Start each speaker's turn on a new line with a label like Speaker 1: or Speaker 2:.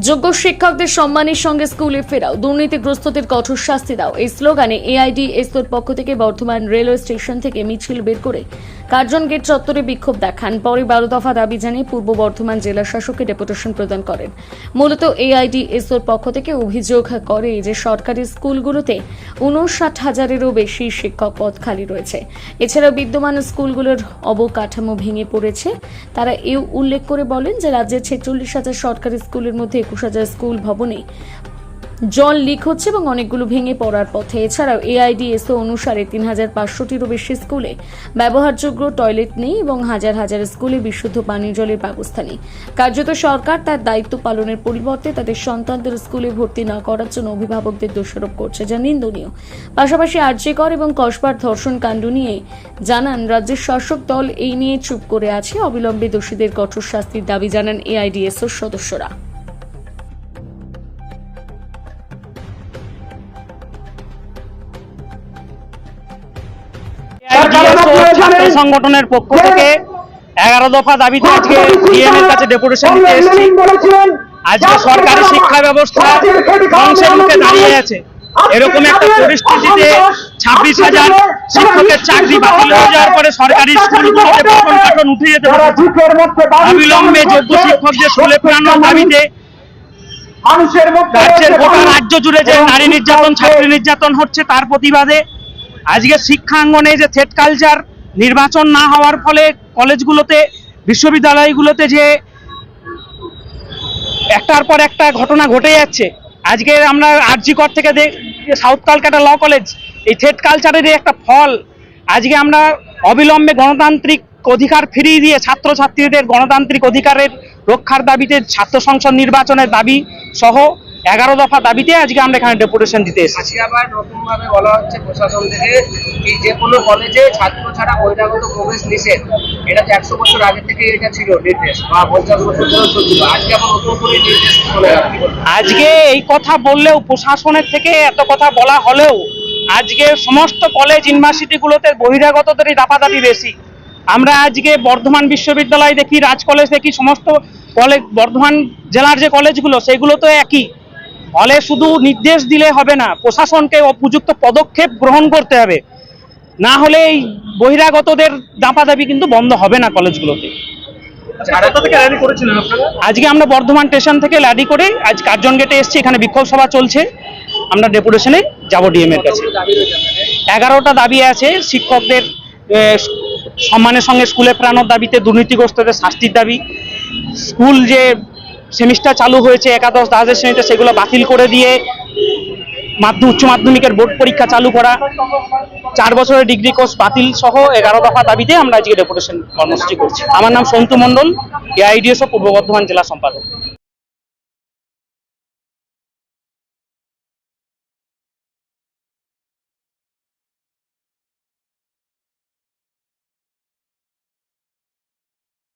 Speaker 1: যোগ্য শিক্ষকদের সম্মানের সঙ্গে স্কুলে ফেরাও। দুর্নীতিগ্রস্তদের কঠোর শাস্তি দাও। এই স্লোগানে এআইডি এসওর পক্ষ থেকে বর্ধমান রেলওয়ে স্টেশন থেকে মিছিল বের করে কার্জন গেট চত্বরে বিক্ষোভ দেখান। পরে বারো দফা দাবি জানিয়ে পূর্ব বর্ধমান জেলা শাসককে ডেপুটেশন প্রদান করেন। মূলত এআইডি এসওর পক্ষ থেকে অভিযোগ করে যে সরকারি স্কুলগুলোতে উনষাট হাজারেরও বেশি শিক্ষক পদ খালি রয়েছে। এছাড়া বিদ্যমান স্কুলগুলোর অবকাঠামো ভেঙে পড়েছে। তারা এও উল্লেখ করে বলেন যে রাজ্যের ছেচল্লিশ হাজার সরকারি স্কুলের মধ্যে একুশ হাজার স্কুল ভবনে জল লিক হচ্ছে এবং অনেকগুলো ভেঙে পড়ার পথে। এছাড়াও এআইডিএসও অনুসারে তিন হাজার পাঁচশোটিরও বেশি স্কুলে ব্যবহারযোগ্য টয়লেট নেই এবং হাজার হাজার স্কুলে বিশুদ্ধ পানীয় জলের ব্যবস্থা নেই। কার্যত সরকার তার দায়িত্ব পালনের পরিবর্তে তাদের সন্তানদের স্কুলে ভর্তি না করার জন্য অভিভাবকদের দোষারোপ করছে যা নিন্দনীয়। পাশাপাশি আর্যিকর এবং কসবার ধর্ষণ কাণ্ড নিয়ে জানান রাজ্যের শাসক দল। এই নিয়ে চুপ করে আছে অবিলম্বে দোষীদের কঠোর শাস্তির দাবি জানান এআইডিএসওর সদস্যরা।
Speaker 2: ছাত্র সংগঠনের পক্ষ থেকে এগারো দফা দাবিতে আজকে ডিএম এর কাছে ডেপুটেশন দিতে এসেছি। আজকে সরকারি শিক্ষা ব্যবস্থা ধ্বংসের মুখে দাঁড়িয়ে আছে। এরকম একটা পরিস্থিতিতে ছাব্বিশ হাজার শিক্ষকের চাকরি বাতিল হয়ে যাওয়ার পরে সরকারি স্কুলগুলোতে পঠন পাঠন উঠে যেতে পারে অবিলম্বে যোগ্য শিক্ষকদের স্কুলে ফেরানোর দাবিতে
Speaker 3: মানুষের
Speaker 2: রাজ্যের গোটা রাজ্য জুড়ে যে নারী নির্যাতন ছাত্রী নির্যাতন হচ্ছে তার প্রতিবাদে আজকে শিক্ষাঙ্গনে যে থেট কালচার নির্বাচন না হওয়ার ফলে কলেজগুলোতে, বিশ্ববিদ্যালয়গুলোতে যে একটার পর একটা ঘটনা ঘটে যাচ্ছে। আজকে আমরা আরজিকর থেকে সাউথ কালকাটা ল কলেজ এই থেট কালচারের একটা ফল। আজকে আমরা অবিলম্বে গণতান্ত্রিক অধিকার ফিরিয়ে দিয়ে ছাত্রছাত্রীদের গণতান্ত্রিক অধিকারের রক্ষার দাবিতে ছাত্র সংসদ নির্বাচনের দাবি সহ এগারো দফা দাবিতে আজকে আমরা এখানে ডেপুটেশন দিতে এসেছি।
Speaker 4: আজকে আবার নতুন ভাবে বলা হচ্ছে প্রশাসন থেকে কি যে কোনো কলেজে ছাত্র ছাড়া বহিরাগত প্রবেশ নিষেধ। এটা তো একশো বছর আগে থেকে এটা ছিল নির্দেশ বা পঞ্চাশ বছর ধরে চলছিল। আজকে আবার নতুন করে নির্দেশ?
Speaker 2: আজকে এই কথা বললেও প্রশাসনের থেকে এত কথা বলা হলেও আজকে সমস্ত কলেজ ইউনিভার্সিটিগুলোতে বহিরাগতদেরই দাপাদাপি বেশি। আমরা আজকে বর্ধমান বিশ্ববিদ্যালয় দেখি রাজ কলেজ দেখি সমস্ত কলেজ বর্ধমান জেলার যে কলেজগুলো সেগুলো তো একই। ফলে শুধু নির্দেশ দিলে হবে না প্রশাসনকে উপযুক্ত পদক্ষেপ গ্রহণ করতে হবে। না হলে এই বহিরাগতদের দাপাদাপি কিন্তু বন্ধ হবে না কলেজগুলোতে।
Speaker 4: যারা
Speaker 2: আজকে আমরা বর্ধমান স্টেশন থেকে ল্যাডি করে আজ কার্জন গেটে এসেছি এখানে বিক্ষোভ সভা চলছে। আমরা ডেপুটেশনে যাব ডিএম এর কাছে।
Speaker 4: দাবি
Speaker 2: এগারোটা দাবি আছে শিক্ষকদের সম্মানের সঙ্গে স্কুলে প্রাণর দাবিতে দুর্নীতিগ্রস্তদের শাস্তির দাবি। স্কুল যে সেমিস্টার চালু হয়েছে, একাদশ, দ্বাদশ শ্রেণীতে সেগুলো বাতিল করে দিয়ে মাধ্যম উচ্চ মাধ্যমিকের বোর্ড পরীক্ষা চালু করা। চার বছরের ডিগ্রি কোর্স বাতিল সহ এগারো দফা দাবিতে আমরা আজকে ডেপুটেশন কর্মসূচি করছি। আমার নাম সন্তু মণ্ডল, এআইডিএসও পূর্ব বর্ধমান জেলা সম্পাদক।